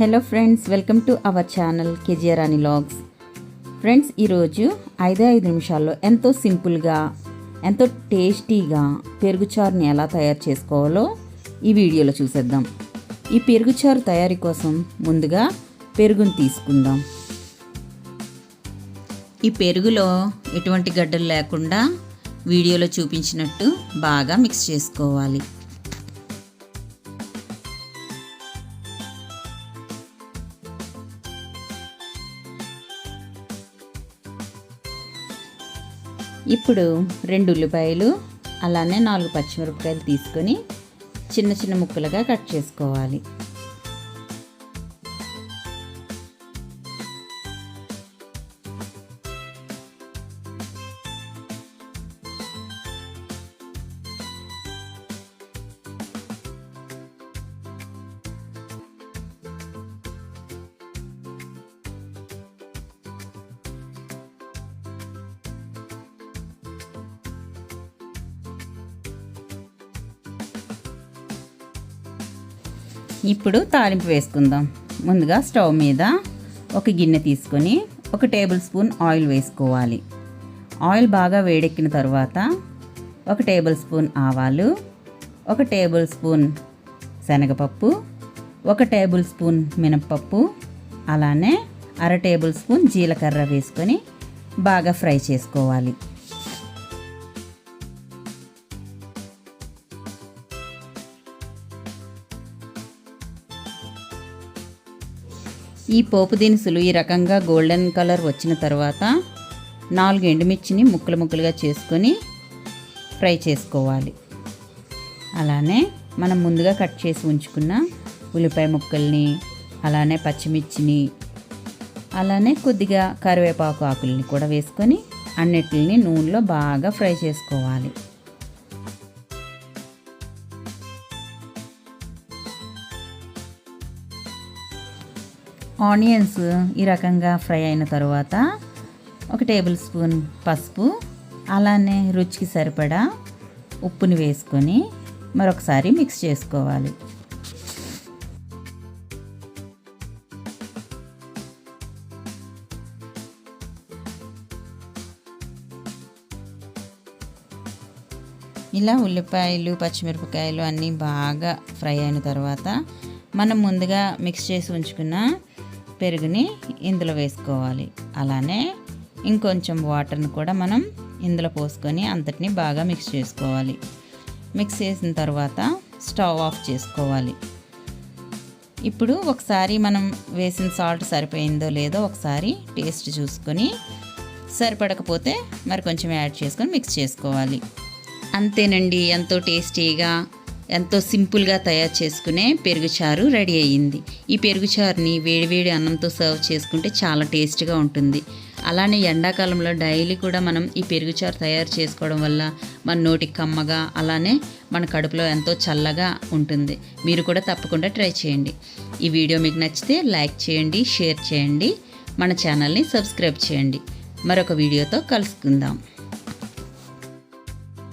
Hello friends welcome to our channel కెజియరాని లాగ్స్. Friends ఈరోజు ఐదే ఐదు నిమిషాల్లో ఎంతో సింపుల్గా ఎంతో టేస్టీగా పెరుగుచారుని ఎలా తయారు చేసుకోవాలో ఈ వీడియోలో చూసేద్దాం. ఈ పెరుగుచారు తయారీ కోసం ముందుగా పెరుగును తీసుకుందాం. ఈ పెరుగులో ఎటువంటి గడ్డలు లేకుండా వీడియోలో చూపించినట్టు బాగా మిక్స్ చేసుకోవాలి. ఇప్పుడు రెండు ఉల్లిపాయలు అలానే నాలుగు పచ్చిమిరపకాయలు తీసుకొని చిన్న చిన్న ముక్కలుగా కట్ చేసుకోవాలి. ఇప్పుడు తాలింపు వేసుకుందాం. ముందుగా స్టవ్ మీద ఒక గిన్నె తీసుకొని ఒక టేబుల్ స్పూన్ ఆయిల్ వేసుకోవాలి. ఆయిల్ బాగా వేడెక్కిన తర్వాత ఒక టేబుల్ స్పూన్ ఆవాలు ఒక టేబుల్ స్పూన్ శనగపప్పు ఒక టేబుల్ స్పూన్ మినప్పప్పు అలానే అర టేబుల్ స్పూన్ జీలకర్ర వేసుకొని బాగా ఫ్రై చేసుకోవాలి. ఈ పోపు దినుసులు ఈ రకంగా గోల్డెన్ కలర్ వచ్చిన తర్వాత నాలుగు ఎండుమిర్చిని ముక్కలు ముక్కలుగా చేసుకొని ఫ్రై చేసుకోవాలి. అలానే మనం ముందుగా కట్ చేసి ఉంచుకున్న ఉల్లిపాయ ముక్కల్ని అలానే పచ్చిమిర్చిని అలానే కొద్దిగా కరివేపాకు ఆకుల్ని కూడా వేసుకొని అన్నిటిని నూనెలో బాగా ఫ్రై చేసుకోవాలి. ఆనియన్స్ ఈ రకంగా ఫ్రై అయిన తర్వాత ఒక టేబుల్ స్పూన్ పసుపు అలానే రుచికి సరిపడా ఉప్పుని వేసుకొని మరొకసారి మిక్స్ చేసుకోవాలి. ఇలా ఉల్లిపాయలు పచ్చిమిరపకాయలు అన్నీ బాగా ఫ్రై అయిన తర్వాత మనం ముందుగా మిక్స్ చేసి ఉంచుకున్న పెరుగుని ఇందులో వేసుకోవాలి. అలానే ఇంకొంచెం వాటర్ని కూడా మనం ఇందులో పోసుకొని అంతటిని బాగా మిక్స్ చేసుకోవాలి. మిక్స్ చేసిన తర్వాత స్టవ్ ఆఫ్ చేసుకోవాలి. ఇప్పుడు ఒకసారి మనం వేసిన సాల్ట్ సరిపోయిందో లేదో ఒకసారి టేస్ట్ చూసుకొని సరిపడకపోతే మరి కొంచెం యాడ్ చేసుకొని మిక్స్ చేసుకోవాలి. అంతేనండి ఎంతో టేస్టీగా ఎంతో సింపుల్గా తయారు చేసుకునే పెరుగుచారు రెడీ అయ్యింది. ఈ పెరుగుచారుని వేడివేడి అన్నంతో సర్వ్ చేసుకుంటే చాలా టేస్ట్గా ఉంటుంది. అలానే ఎండాకాలంలో డైలీ కూడా మనం ఈ పెరుగుచారు తయారు చేసుకోవడం వల్ల మన నోటికి కమ్మగా అలానే మన కడుపులో ఎంతో చల్లగా ఉంటుంది. మీరు కూడా తప్పకుండా ట్రై చేయండి. ఈ వీడియో మీకు నచ్చితే లైక్ చేయండి షేర్ చేయండి మన ఛానల్ని సబ్స్క్రైబ్ చేయండి. మరొక వీడియోతో కలుసుకుందాం.